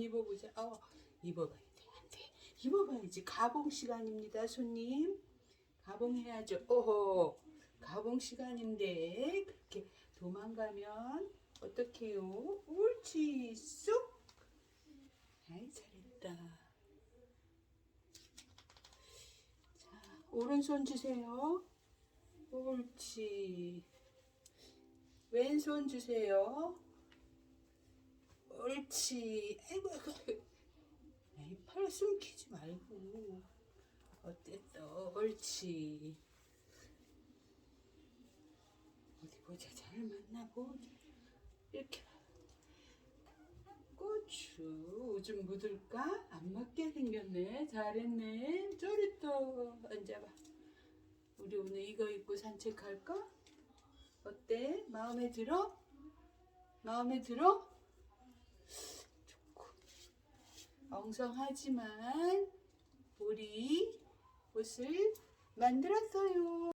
입어보자. 어, 입어봐야 돼. 안 돼. 입어봐야지. 가봉 시간입니다, 손님. 가봉 해야죠. 오호. 가봉 시간인데 그렇게 도망가면 어떡해요? 옳지. 쑥. 아이 잘했다. 자, 오른손 주세요. 옳지. 왼손 주세요. 옳지. 아이고, 아이고. 팔 숨기지 말고. 어땠어? 옳지. 어디 보자. 잘 맞나 보자. 이렇게. 고추 좀 묻을까? 안 맞게 생겼네. 잘했네. 쪼리또 앉아봐. 우리 오늘 이거 입고 산책할까? 어때? 마음에 들어? 마음에 들어? 좋고. 엉성하지만 우리 옷을 만들었어요.